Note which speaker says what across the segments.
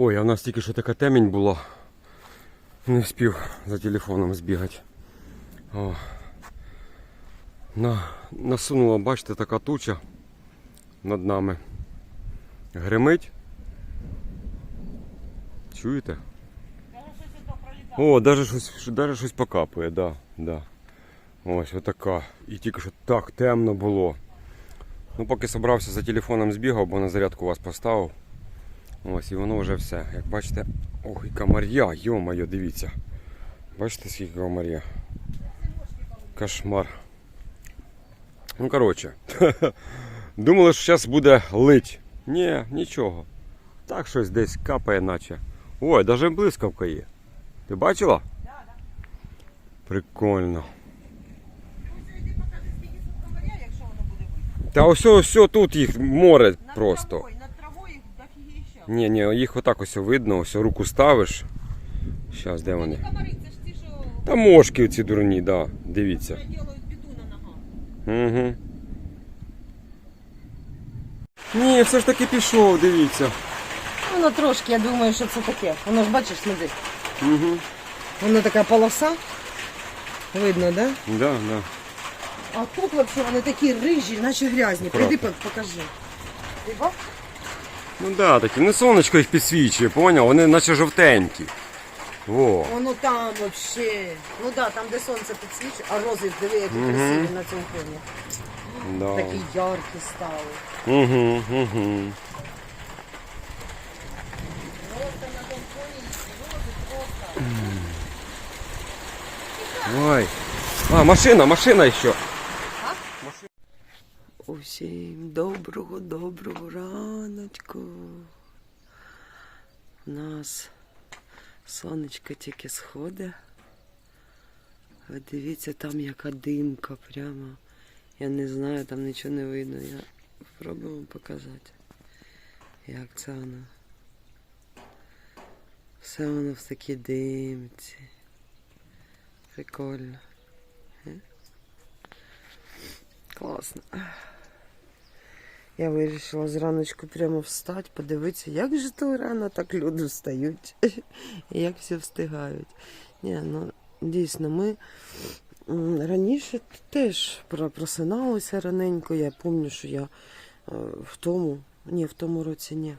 Speaker 1: Ой, а в нас тільки що така темінь була. Не встиг за телефоном збігати. На, насунула, бачите, така туча над нами. Гримить. Чуєте? О, даже щось, даже щось покапує, да, да. Ось отака. І тільки що так темно було. Ну, поки собрався за телефоном збігав, бо на зарядку вас поставив. Ось, і воно вже все. Як бачите, ох, і комар'я, йо-моє, дивіться. Бачите, скільки комар'я? Кошмар. Ну, коротше. Думали, що зараз буде лить. Ні, нічого. Так щось десь капає, наче. Ой, навіть блискавка є. Ти бачила? Прикольно. Та ось ось тут їх море просто.
Speaker 2: Травой, над травою їх дофігіща.
Speaker 1: Ні, ні, їх отак ось видно, ось руку ставиш. Щас, де вони? Та мошки ці дурні, да. Дивіться. Угу. Ні, все ж таки пішов, дивіться.
Speaker 2: Воно трошки, я думаю, що це таке. Воно ж бачиш, смотри.
Speaker 1: Угу.
Speaker 2: Воно така полоса. Видно, да?
Speaker 1: Да, да.
Speaker 2: А тут взагалі вони такі рижі, наче грязні. Прийди покажи. Ти бачиш?
Speaker 1: Ну да, такі. Ну сонечко їх підсвічує, поняв? Вони наче жовтенькі. Во.
Speaker 2: Воно там взагалі. Ну да, там де сонце підсвічує, а рози, диви, які красиві на цьому фоні.
Speaker 1: Да.
Speaker 2: Такі яркі стали.
Speaker 1: Угу, угу. Ой. А, машина, машина еще.
Speaker 2: Усім доброго, доброго раночку. У нас сонечко тільки сходить. Ви дивіться, там яка димка прямо. Я не знаю, там нічого не видно. Я спробую вам показати, як це воно. Все воно в такій димці. Прикольно. Е? Класно. Я вирішила зраночку прямо встати, подивитися, як же то рано так люди встають. Як всі встигають. Ні, ну дійсно, ми раніше теж про- просиналися раненько. Я пам'ятаю, що я е, в тому, ні, в тому році ні.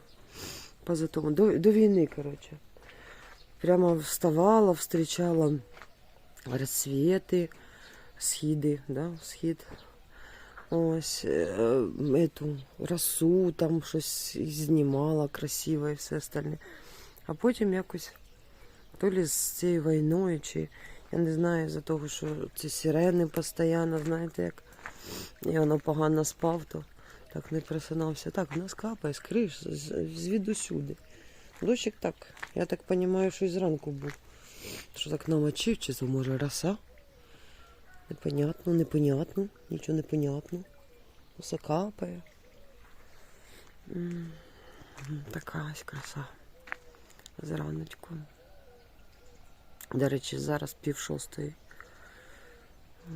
Speaker 2: Поза тому, до, до війни, коротше. Прямо вставала, встрічала розсвіти, східи, да, схід. Ось е, эту росу там щось знімала красиво і все остальне. А потім якось то лі з цією війною, чи я не знаю, за того, що ці сирени постійно, знаєте, як я воно погано спав, то так не просинався. Так, в нас капає скриш звідусюди. Дощик так, я так розумію, що і зранку був. Що так намочив, чи це може роса? Непонятно, непонятно, нічого не понятно. Все капає. Така ось краса. Зраночку. До речі, зараз пів шостої.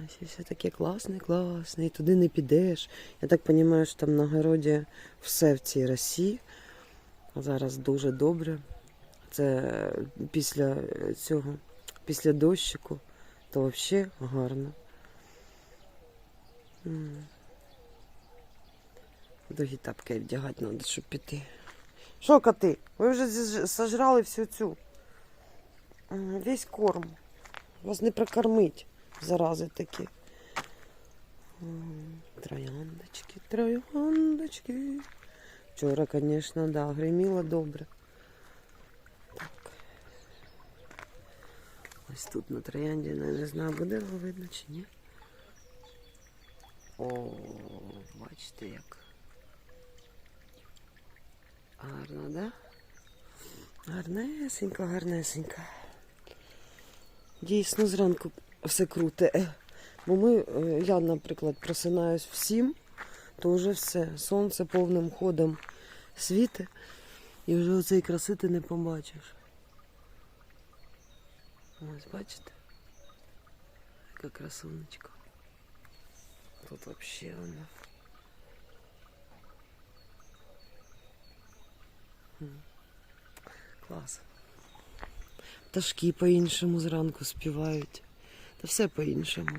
Speaker 2: Ось все таке класне, класне. І туди не підеш. Я так розумію, що там на городі все в цій росі. Зараз дуже добре. Це після цього, після дощику, то взагалі гарно. Другі тапки вдягати треба, щоб піти. Що, коти? Ви вже сожрали всю цю. Весь корм. Вас не прокормить, зарази такі. Трояндочки, трояндочки. Вчора, звісно, да, гриміло добре. Так. Ось тут на троянді, я не знаю, буде його видно чи ні. О, бачите як. Гарно, да? Гарнесенько, гарнесенько. Дійсно, зранку все круте. Бо ми, е, я, наприклад, просинаюсь в сім, то вже все. Сонце повним ходом світе, і вже оцеї краси ти не побачиш. Ось бачите? Яка красунечка. Тут вообще вона. М. Клас. Пташки по-іншому зранку співають. Та все по-іншому.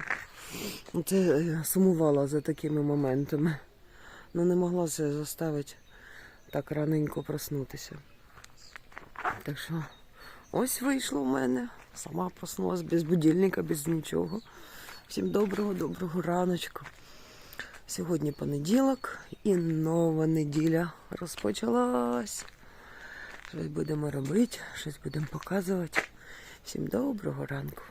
Speaker 2: Ну, Це е, сумувала за такими моментами. Ну не могла себе заставити так раненько проснутися. Так що ось вийшло в мене. Сама проснулась без будильника, без нічого. Всім доброго, доброго раночку. Сьогодні понеділок і нова неділя розпочалась. Щось будемо робити, щось будемо показувати. Всім доброго ранку.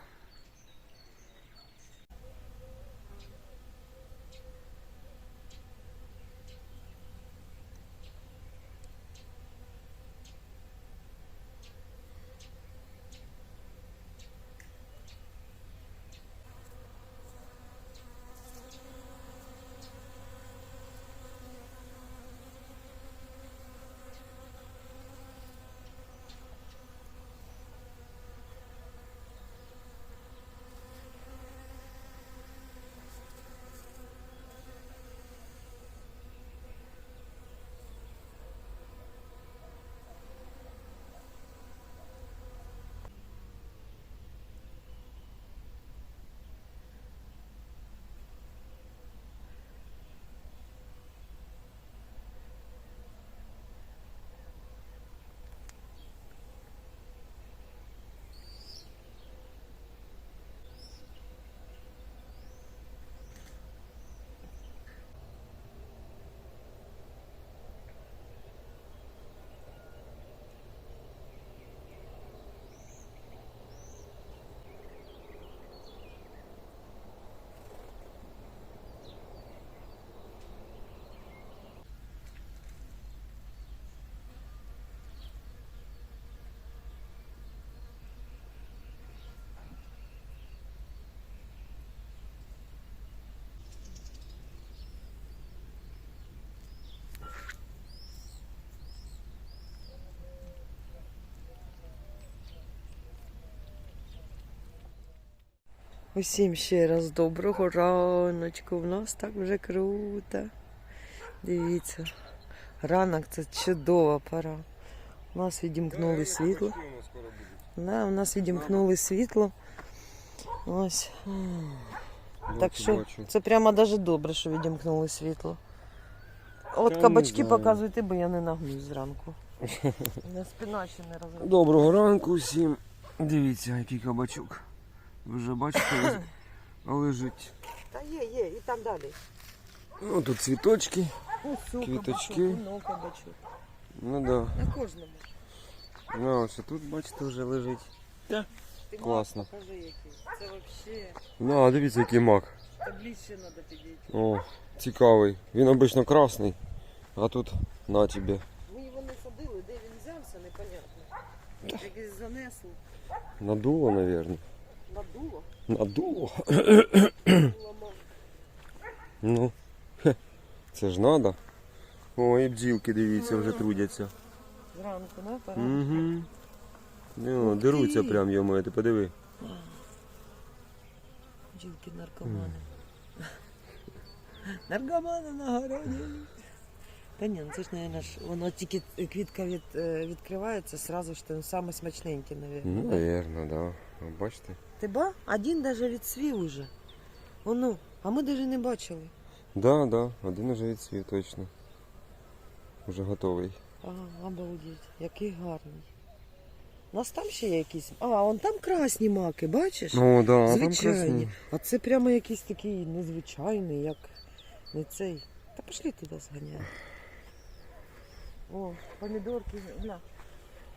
Speaker 2: Усім ще раз доброго раночку. У нас так вже круто. Дивіться, ранок це чудова пора. У нас відімкнули світло. Да, у нас відімкнули світло. Ось. Так що це прямо даже добре, що відімкнули світло. От кабачки показуйте, бо я не нагнусь зранку. Не спина ще не розробила.
Speaker 1: Доброго ранку всім. Дивіться, який кабачок. Ви вже бачите, лежить.
Speaker 2: Та є, є, і там далі.
Speaker 1: Ну тут цвіточки.
Speaker 2: Усю
Speaker 1: Квіточки.
Speaker 2: кабачок, воно кабачок.
Speaker 1: Ну да.
Speaker 2: На кожному.
Speaker 1: Ну, ось тут, бачите, вже лежить.
Speaker 2: Ти
Speaker 1: Класно.
Speaker 2: мак покажи який. Це взагалі
Speaker 1: Ну, а дивіться, який мак.
Speaker 2: табліще треба підійти.
Speaker 1: О, цікавий. Він обично красний, а тут на тебе.
Speaker 2: Ми його не садили, де він взявся, непонятно. Якийсь занесло,
Speaker 1: Надуло, мабуть.
Speaker 2: Надуло,
Speaker 1: Надуло. Ну, це ж надо. О, і бджілки, дивіться, вже трудяться.
Speaker 2: Зранку, пора.
Speaker 1: Угу. Ну, деруться прям, йому, ти подиви.
Speaker 2: Бджілки наркомани. Наркомани на городі. Та ні, ну це ж, мабуть, воно тільки квітка від, е, відкривається, сразу ж там саме смачненьке, мабуть.
Speaker 1: Ну, наверное, да. Бачите?
Speaker 2: Ти ба? Один даже відсвів уже. Воно, а ми даже не бачили.
Speaker 1: Да, да, один уже відсвів, точно. Уже готовий.
Speaker 2: Ага, обалдеть, який гарний. У нас там ще є якісь. А, вон там красні маки, бачиш?
Speaker 1: О, да, а там
Speaker 2: Звичайні.
Speaker 1: красні.
Speaker 2: А це прямо якийсь такий незвичайний, як не цей. Та пішли туди зганяємо. О, помідорки, гля,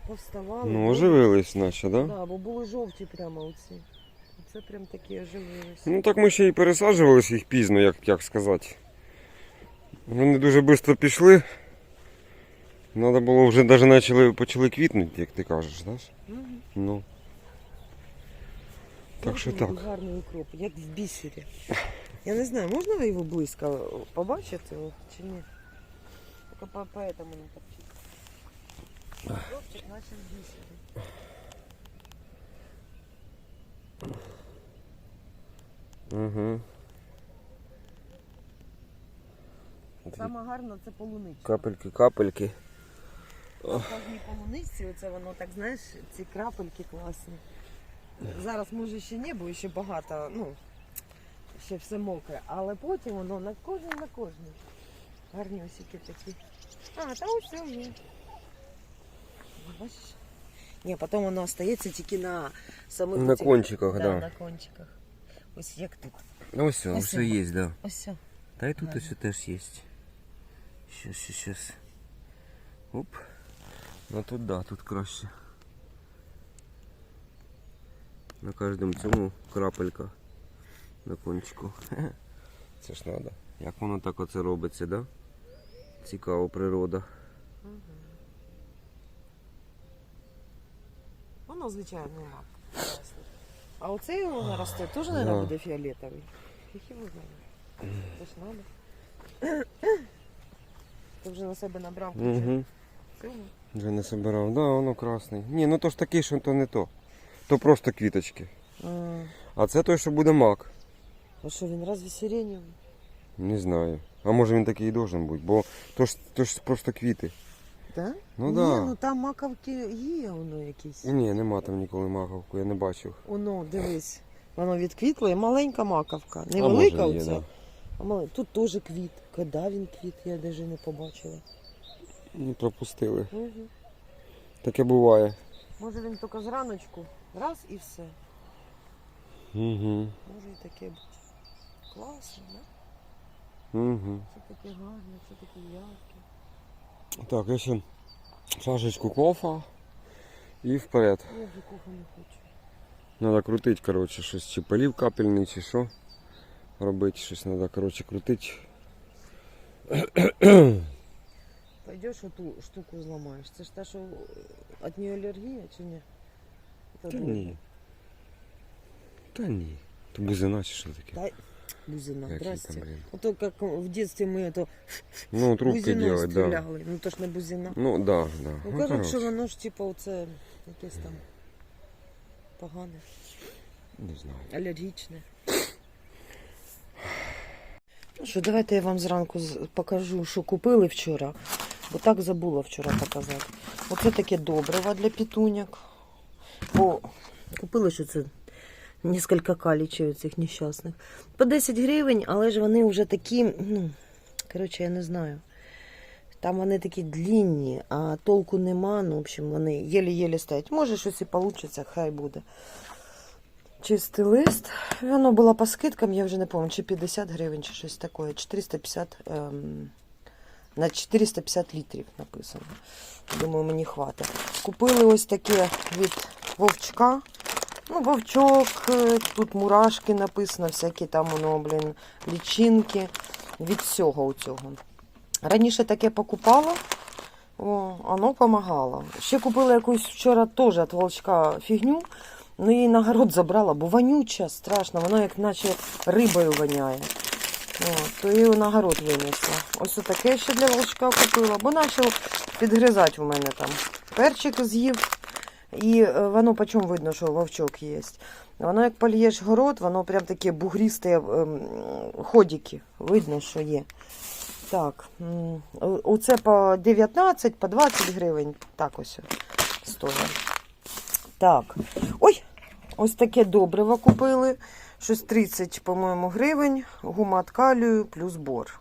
Speaker 2: повставали.
Speaker 1: Ну, оживились наче, да?
Speaker 2: Да, бо були жовті прямо оці. Це прям такі оживилися.
Speaker 1: Ну так ми ще й пересаджувалися їх пізно, як, як сказати. Вони дуже швидко пішли. Треба було вже навіть почали, почали квітнути, як ти кажеш, да? ж?
Speaker 2: Мгм.
Speaker 1: Ну. Так що так.
Speaker 2: Гарний укроп, як в бісері. Я не знаю, можна його близько побачити чи ні? Тільки по, поэтому не торчить. Укропчик наче в бісері.
Speaker 1: Угу.
Speaker 2: Саме гарно це полуничка.
Speaker 1: Капельки, капельки.
Speaker 2: кожній полуниці, оце воно так, знаєш, ці крапельки класні. Зараз може ще не, бо ще багато, ну, ще все мокре, але потім воно на кожній, на кожній. Гарнюсики такі. А, та ось все є. Бачиш? Ні, потім воно остається тільки на самих
Speaker 1: На кончиках,
Speaker 2: да,
Speaker 1: да.
Speaker 2: на кончиках. Ось як тут.
Speaker 1: Ну ось, все, все є, да.
Speaker 2: Ось все.
Speaker 1: Та й тут
Speaker 2: Ладно.
Speaker 1: ось теж є. Щас, щас, щас. Оп. Ну тут да, тут краще. На кожному цьому крапелька на кончику. Це ж треба. Як воно так оце робиться, да? Цікава природа.
Speaker 2: Воно звичайний мак. А оцей воно росте, теж,
Speaker 1: Да.
Speaker 2: мабуть, буде фіолетовий. Фіг його знає. Це ж надо. Ти вже на себе набрав
Speaker 1: Угу.
Speaker 2: цього.
Speaker 1: Вже не собирав. Да, воно красний. Ні, ну то ж такий, що то не то. То просто квіточки.
Speaker 2: А,
Speaker 1: А це той, що буде мак.
Speaker 2: а що він разве сиреневий?
Speaker 1: Не знаю. А може він такий і должен бути, бо то ж, то ж просто квіти.
Speaker 2: Да?
Speaker 1: Ну
Speaker 2: Ні,
Speaker 1: да.
Speaker 2: ну там маковки є воно якісь.
Speaker 1: Ні, нема там ніколи маковку, я не бачив.
Speaker 2: Воно, дивись. Воно відквітло і маленька маковка. Не
Speaker 1: А
Speaker 2: велика
Speaker 1: може є,
Speaker 2: оця.
Speaker 1: да.
Speaker 2: А мале- Тут теж квіт. Коли він квіт, я навіть не побачила.
Speaker 1: Не пропустили.
Speaker 2: Угу.
Speaker 1: Таке буває.
Speaker 2: Може він тільки зраночку. Раз і все.
Speaker 1: Угу.
Speaker 2: Може і таке бути. Класно, да?
Speaker 1: Угу.
Speaker 2: Це таке гарне, це таке ярке.
Speaker 1: Так, я ще шашечку кофа і вперед.
Speaker 2: Я вже кофе не хочу.
Speaker 1: Надо крутити, коротше, щось чи полів капельний, чи що. Робити щось треба, коротше, крутити.
Speaker 2: Пойдеш оту штуку зламаєш. Це ж те, що від нее алергія чи ні?
Speaker 1: Та ні. Та ні. То бузина чи що таке?
Speaker 2: Та Бузина, здрасте.
Speaker 1: блін?
Speaker 2: Ото як в дитинстві ми то
Speaker 1: Ну, трубки
Speaker 2: бузиною
Speaker 1: делать, да.
Speaker 2: стріляли. Ну то ж не бузина.
Speaker 1: Ну, да, да.
Speaker 2: Ну
Speaker 1: Ну,
Speaker 2: кажуть, що воно ж типу оце якесь там погане,
Speaker 1: Не знаю.
Speaker 2: алергічне. Ну що, давайте я вам зранку з- покажу, що купили вчора. Бо так забула вчора показати. Оце таке добриво для пітуняк. Бо купили, що це несколько калічів цих нещасних. По 10 гривень, але ж вони вже такі, ну, коротше, я не знаю. Там вони такі длінні, а толку нема. Ну, в общем, вони єлі-єлі стоять. Може, щось і вийде, хай буде. Чистий лист. Воно було по скидкам, я вже не пам'ятаю, чи 50 гривень, чи щось таке. 450, ем, на 450 літрів написано. Думаю, мені хватить. Купили ось таке від вовчка. Ну, вовчок, е, тут мурашки написано, всякі там воно, блін, лічинки. Від всього у цього. Раніше таке покупала, о, воно допомагало. Ще купила якусь вчора теж від волчка фігню. Ну, її на город забрала, бо вонюча, страшно, воно як наче рибою воняє. О, то її на город винесла. Ось таке ще для волчка купила, бо почав підгризати в мене там. Перчик з'їв, і е, воно по чому видно, що вовчок є. Воно як польєш город, воно прям таке бугрісте ем, ходики. Видно, що є. Так, оце по 19, по 20 гривень. Так ось стоїть. Так. Ой, ось таке добриво купили. Щось 30, по-моєму, гривень. Гума від калію плюс бор.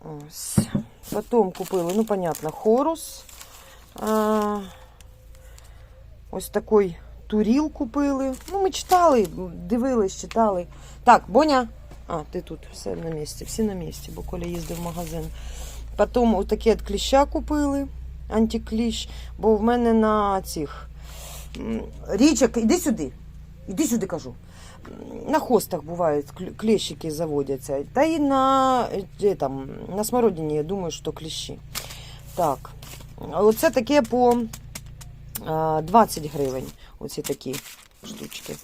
Speaker 2: Ось. Потім купили, ну, понятно, хорус. Ось такий туріл купили. Ну, ми читали, дивились, читали. Так, Боня. А, ти тут, все на місці, всі на місці, бо Коля їздив в магазин. Потім отакі від кліща купили, антикліщ, бо в мене на цих річок, іди сюди, іди сюди кажу. На хостах бувають клещики заводяться. Та і на, е, там, на смородині, я думаю, що кліщі. Так. Оце таке по 20 гривень. Оці такі штучки.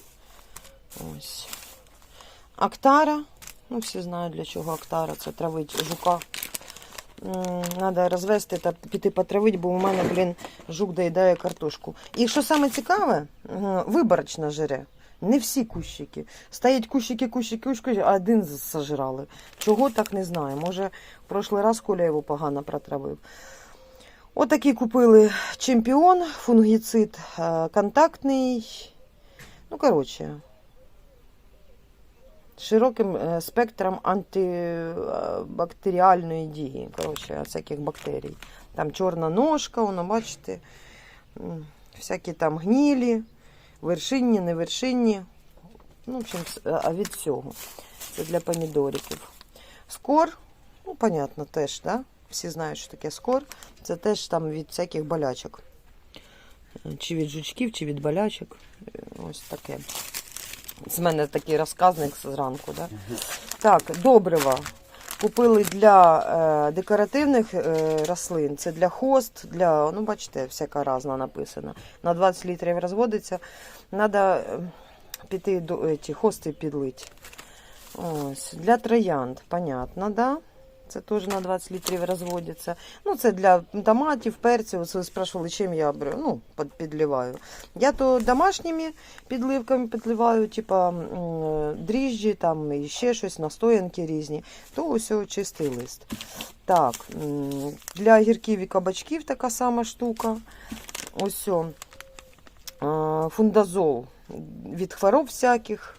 Speaker 2: Ось. Актара. Ну, всі знають, для чого актара. Це травить жука. Треба розвести та піти потравити, бо у мене, блін, жук доїдає картошку. І що саме цікаве, виборочно жере. Не всі кущики. Стоять кущики, кущики, кущики, а один з- сожрали. Чого так не знаю. Може, в прошлий раз Коля його погано протравив. Отакий купили чемпіон, фунгіцид е, контактний. Ну, коротше, широким е, спектром антибактеріальної дії. Коротше, всяких бактерій. Там чорна ножка, воно, бачите, всякі там гнілі, вершинні, невершинні. Ну, в общем, а від всього. Це для помідориків. Скор, ну, понятно, теж, да? Всі знають, що таке скор. Це теж там від всяких болячок. Е, Чи від жучків, чи від болячок. Е, Ось таке. З мене такий розказник зранку. Да? Так, добрива. Купили для е, декоративних е, рослин. Це для хост, для, ну, бачите, всяка разна написана. На 20 літрів розводиться. Треба піти до ці, хости підлити. Ось. Для троянд, понятно, да? Це теж на 20 літрів розводиться. Ну, це для томатів, перців. Ось ви спрашували, чим я беру. Ну, під- підливаю. Я то домашніми підливками підливаю, типа дріжджі, там і ще щось, настоянки різні. То ось чистий лист. Так, для гірків і кабачків така сама штука. Ось фундазол від хвороб всяких.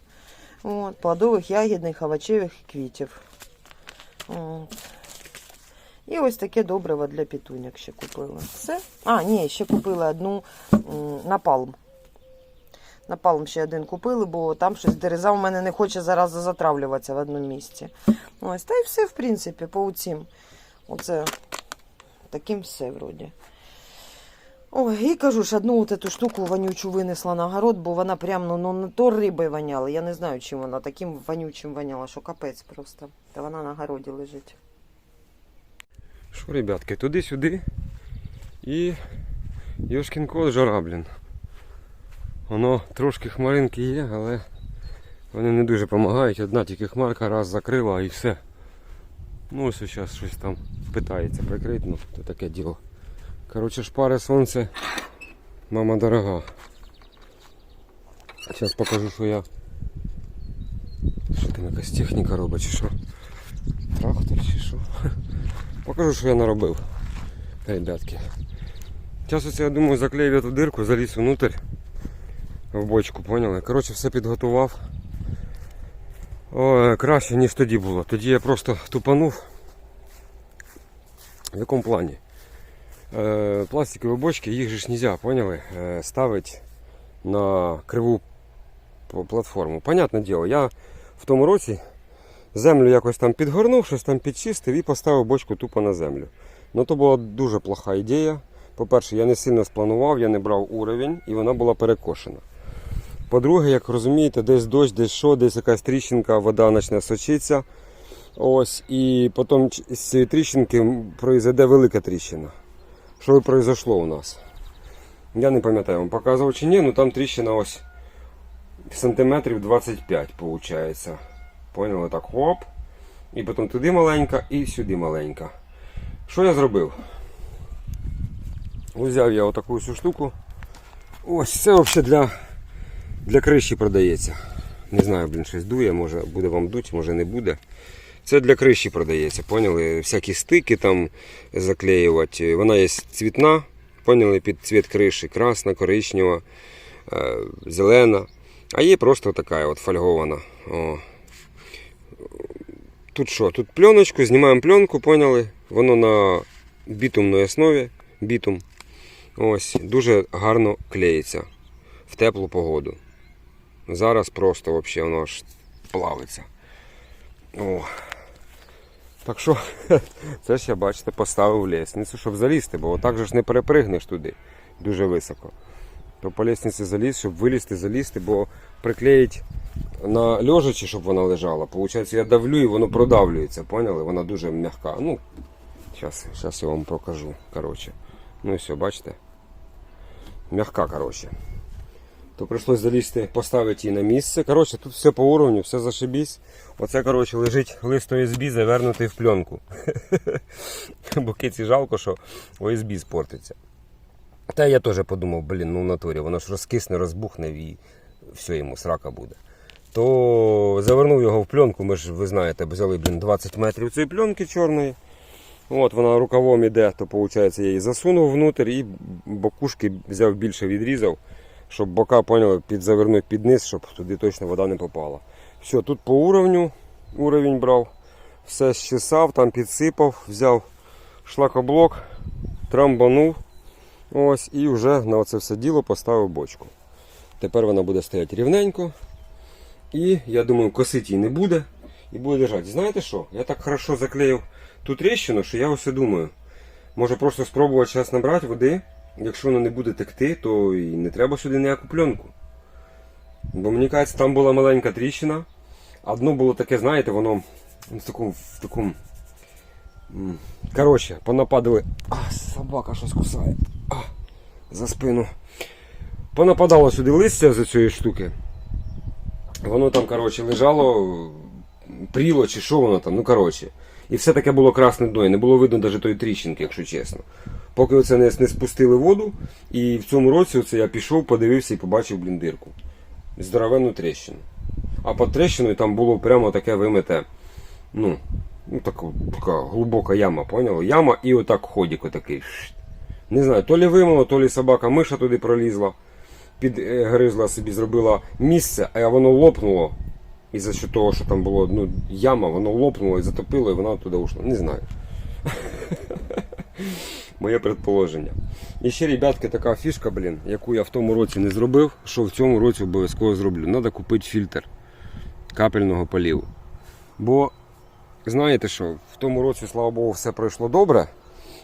Speaker 2: От, плодових, ягідних, овочевих квітів. От. І ось таке добриво для пітуньок ще купила. Все. А, ні, ще купила одну напалм. Напалм ще один купили, бо там щось дереза у мене не хоче зараз затравлюватися в одному місці. Ось, та й все, в принципі, по оцім. Оце таким все вроді. Ой, і кажу ж, одну от эту штуку вонючу винесла на город, бо вона прям ну, ну, не то рибою воняла. Я не знаю, чим вона таким вонючим воняла, що капець просто. Та вона на городі лежить.
Speaker 1: Що, ребятки, туди-сюди. І Йошкін кот жара, блін. Воно трошки хмаринки є, але вони не дуже допомагають. Одна тільки хмарка раз закрила і все. Ну ось зараз щось там питається прикрити, ну то таке діло. Коротше, шпари сонце, мама дорога. Зараз покажу, що я. Що там якась техніка робить чи що? Трактор чи що? Покажу, що я наробив. Ребятки. Зараз оце, я думаю, заклею ту дирку, заліз внутрь в бочку, поняли? Коротше, все підготував. О, краще, ніж тоді було. Тоді я просто тупанув. В якому плані? Е, пластикові бочки, їх же ж нельзя, поняли? Е, ставить на криву платформу. Понятне діло, я в тому році землю якось там підгорнув, щось там підчистив і поставив бочку тупо на землю. Ну то була дуже плоха ідея. По-перше, я не сильно спланував, я не брав уровень і вона була перекошена. По-друге, як розумієте, десь дощ, десь що, десь якась тріщинка, вода почне сочитися. Ось, і потім з цієї тріщинки пройде велика тріщина. Що і произошло у нас? Я не пам'ятаю, вам показував чи ні, ну там тріщина ось сантиметрів 25 виходить. Поняли? Так, хоп. І потім туди маленька і сюди маленька. Що я зробив? Взяв я отаку всю штуку. Ось це взагалі для, для криші продається. Не знаю, блін, щось дує, може буде вам дуть, може не буде. Це для криші продається, поняли? Всякі стики там заклеювати. Вона є цвітна, поняли, під цвіт криші, красна, коричнева, е, зелена. А є просто така от фольгована. О. Тут що? Тут пленочку, знімаємо пленку, поняли? Воно на бітумній основі. Бітум. Ось, дуже гарно клеїться в теплу погоду. Зараз просто взагалі воно аж плавиться. О. Так що, це ж я, бачите, поставив лісницю, щоб залізти, бо отак же ж не перепригнеш туди дуже високо. То по лісниці заліз, щоб вилізти, залізти, бо приклеїть на льожачі, щоб вона лежала. Получається, я давлю і воно продавлюється, поняли? Вона дуже м'яка. Ну, зараз, зараз я вам покажу. Коротше. Ну і все, бачите? М'яка, коротше. То прийшлось залізти, поставити її на місце. Коротше, тут все по уровню, все зашибісь. Оце, коротше, лежить лист ОСБ завернутий в пленку. Бо киці жалко, що ОСБ спортиться. Та я теж подумав, блін, ну в натурі, воно ж розкисне, розбухне і все йому срака буде. То завернув його в пленку, ми ж ви знаєте, взяли блін, 20 метрів цієї пленки чорної. От вона рукавом іде, то виходить, я її засунув внутрь і бокушки взяв більше відрізав, щоб бока поняли, підзавернув під низ, щоб туди точно вода не попала. Все, тут по уровню уровень брав, все щесав, там підсипав, взяв шлакоблок, трамбанув. Ось, і вже на оце все діло поставив бочку. Тепер вона буде стояти рівненько. І я думаю, косити її не буде. І буде лежати. Знаєте що? Я так хорошо заклеїв ту тріщину, що я ось думаю. Може просто спробувати зараз набрати води. Якщо воно не буде текти, то і не треба сюди ніяку пленку. Бо мені кажеться, там була маленька тріщина. А дно було таке, знаєте, воно в такому. В такому коротше, понападали. А, собака щось кусає. А, за спину. Понападало сюди листя з цієї штуки. Воно там, коротше, лежало, пріло чи що воно там, ну коротше. І все таке було красне дно, і не було видно навіть тої тріщинки, якщо чесно. Поки оце не, не спустили воду, і в цьому році оце я пішов, подивився і побачив блін дирку. Здоровенну тріщину. А під тріщиною там було прямо таке вимите, ну, ну така, така глибока яма, поняли? Яма і отак ходик отакий. Не знаю, то лі вимило, то лі собака миша туди пролізла, підгризла собі, зробила місце, а воно лопнуло. І за що того, що там було ну, яма, воно лопнуло і затопило, і вона туди ушла. Не знаю. Моє предположення. І ще, ребятки, така фішка, блін, яку я в тому році не зробив, що в цьому році обов'язково зроблю. Треба купити фільтр капельного поліву. Бо, знаєте що, в тому році, слава Богу, все пройшло добре.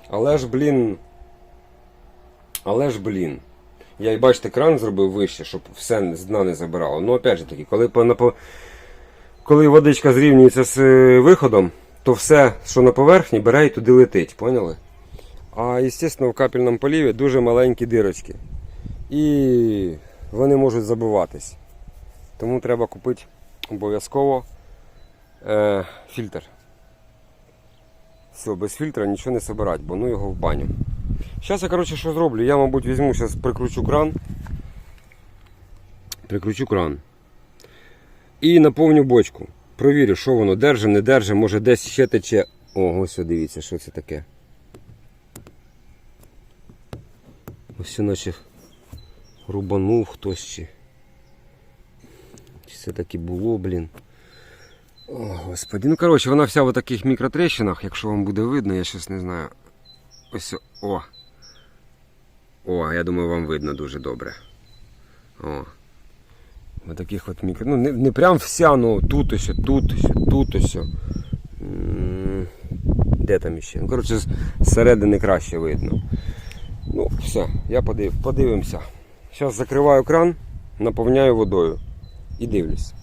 Speaker 1: Але ж, блін. Але ж, блін. Я і бачите, кран зробив вище, щоб все з дна не забирало. Ну, опять же таки, коли коли водичка зрівнюється з е, виходом, то все, що на поверхні, бере і туди летить, поняли? А, звісно, в капельному поліві дуже маленькі дирочки. І вони можуть забиватись. Тому треба купити обов'язково е, фільтр. Все, без фільтра нічого не собирати, бо ну його в баню. Зараз я, коротше, що зроблю? Я, мабуть, візьму, зараз прикручу кран. Прикручу кран. І наповню бочку. Провірю, що воно держи, не держи, може десь ще тече. О, ось о, дивіться, що це таке. Ось наче рубанув хтось чи. Чи це таки було, блін. О, господи. Ну, коротше, вона вся в таких мікротрещинах, якщо вам буде видно, я щось не знаю. Ось о. О, я думаю, вам видно дуже добре. О. В таких от мікро. Ну, не, не прям вся, ну тут ось, тут ось, тут ось. Де там іще? Ну, коротше, зсередини краще видно. Все, я подив, подивимося. Зараз закриваю кран, наповняю водою і дивлюсь.